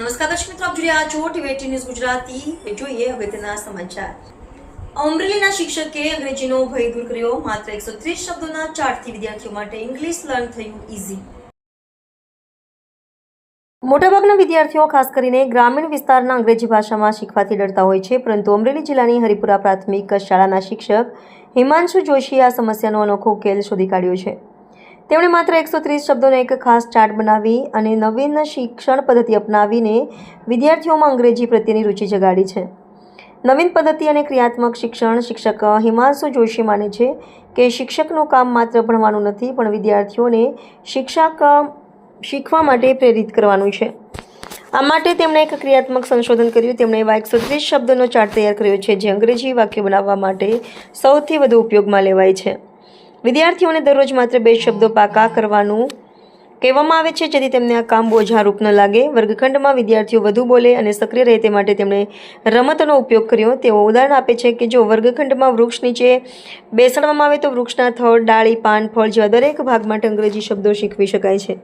નમસ્કાર દર્શક મિત્રો, આપ જોઈ રહ્યા છો ટીવી ન્યૂઝ ગુજરાતી. હવે જોઈએ અગત્યના સમાચાર. અમરેલીના શિક્ષકે અંગ્રેજીનો ભય દૂર કર્યો. માત્ર એકસો ત્રીસ શબ્દોના ચાર્ટથી વિદ્યાર્થીઓ માટે ઇંગ્લિશ લર્ન થયું ઇઝી મોટાભાગના વિદ્યાર્થીઓ, ખાસ કરીને ગ્રામીણ વિસ્તારના અંગ્રેજી ભાષામાં શીખવાથી ડરતા હોય છે, પરંતુ અમરેલી જિલ્લાની હરિપુરા પ્રાથમિક શાળાના શિક્ષક હિમાંશુ જોશીએ આ સમસ્યાનો અનોખો ઉકેલ શોધી કાઢ્યો છે. તેમણે માત્ર એકસો ત્રીસ શબ્દોનો એક ખાસ ચાર્ટ બનાવી અને નવીન શિક્ષણ પદ્ધતિ અપનાવીને વિદ્યાર્થીઓમાં અંગ્રેજી પ્રત્યેની રુચિ જગાડી છે. નવીન પદ્ધતિ અને ક્રિયાત્મક શિક્ષણ શિક્ષક હિમાંશુ જોશી માને છે કે શિક્ષકનું કામ માત્ર ભણવાનું નથી, પણ વિદ્યાર્થીઓને શિક્ષક શીખવા માટે પ્રેરિત કરવાનું છે. આ માટે તેમણે એક ક્રિયાત્મક સંશોધન કર્યું. તેમણે એવા એકસો ત્રીસ શબ્દોનો ચાર્ટ તૈયાર કર્યો છે જે અંગ્રેજી વાક્ય બનાવવા માટે સૌથી વધુ ઉપયોગમાં લેવાય છે. વિદ્યાર્થીઓને દરરોજ માત્ર બે શબ્દો પાકા કરવાનું કહેવામાં આવે છે, જેથી તેમને આ કામ બોજારૂપ ન લાગે. વર્ગખંડમાં વિદ્યાર્થીઓ વધુ બોલે અને સક્રિય રહે તે માટે તેમણે રમતનો ઉપયોગ કર્યો. તેઓ ઉદાહરણ આપે છે કે જો વર્ગખંડમાં વૃક્ષ નીચે બેસાડવામાં આવે તો વૃક્ષના થડ, ડાળી, પાન, ફળ જેવા દરેક ભાગ માટે અંગ્રેજી શબ્દો શીખવી શકાય છે.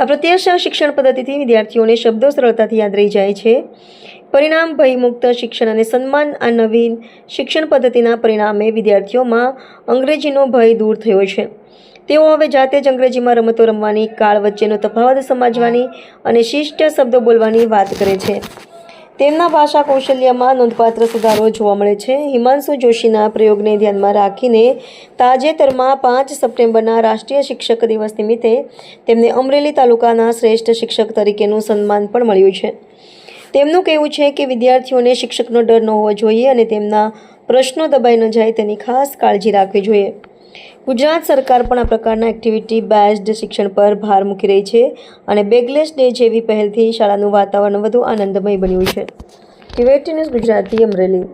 આ પ્રત્યક્ષ શિક્ષણ પદ્ધતિથી વિદ્યાર્થીઓને શબ્દો સરળતાથી યાદ રહી જાય છે. પરિણામ ભયમુક્ત શિક્ષણ અને સન્માન આ નવીન શિક્ષણ પદ્ધતિના પરિણામે વિદ્યાર્થીઓમાં અંગ્રેજીનો ભય દૂર થયો છે. તેઓ હવે જાતે જ અંગ્રેજીમાં રમતો રમવાની, કાળ વચ્ચેનો તફાવત સમજવાની અને શિષ્ટ શબ્દો બોલવાની વાત કરે છે. તેમના ભાષા કૌશલ્યમાં નોંધપાત્ર સુધારો જોવા મળે છે. હિમાંશુ જોશીના પ્રયોગને ધ્યાનમાં રાખીને તાજેતરમાં પાંચ સપ્ટેમ્બરના રાષ્ટ્રીય શિક્ષક દિવસ નિમિત્તે તેમને અમરેલી તાલુકાના શ્રેષ્ઠ શિક્ષક તરીકેનું સન્માન પણ મળ્યું છે. તેમનું કહેવું છે કે વિદ્યાર્થીઓને શિક્ષકનો ડર ન હોવો જોઈએ અને તેમના પ્રશ્નો દબાઈ ન જાય તેની ખાસ કાળજી રાખવી જોઈએ. ગુજરાત સરકાર પણ આ પ્રકારના એક્ટિવિટી બેઝડ શિક્ષણ પર ભાર મૂકી રહી છે અને બેગલેસ ડે જેવી પહેલથી શાળાનું વાતાવરણ વધુ આનંદમય બન્યું છે. ટીવેટી ન્યૂઝ ગુજરાતી અમરેલી.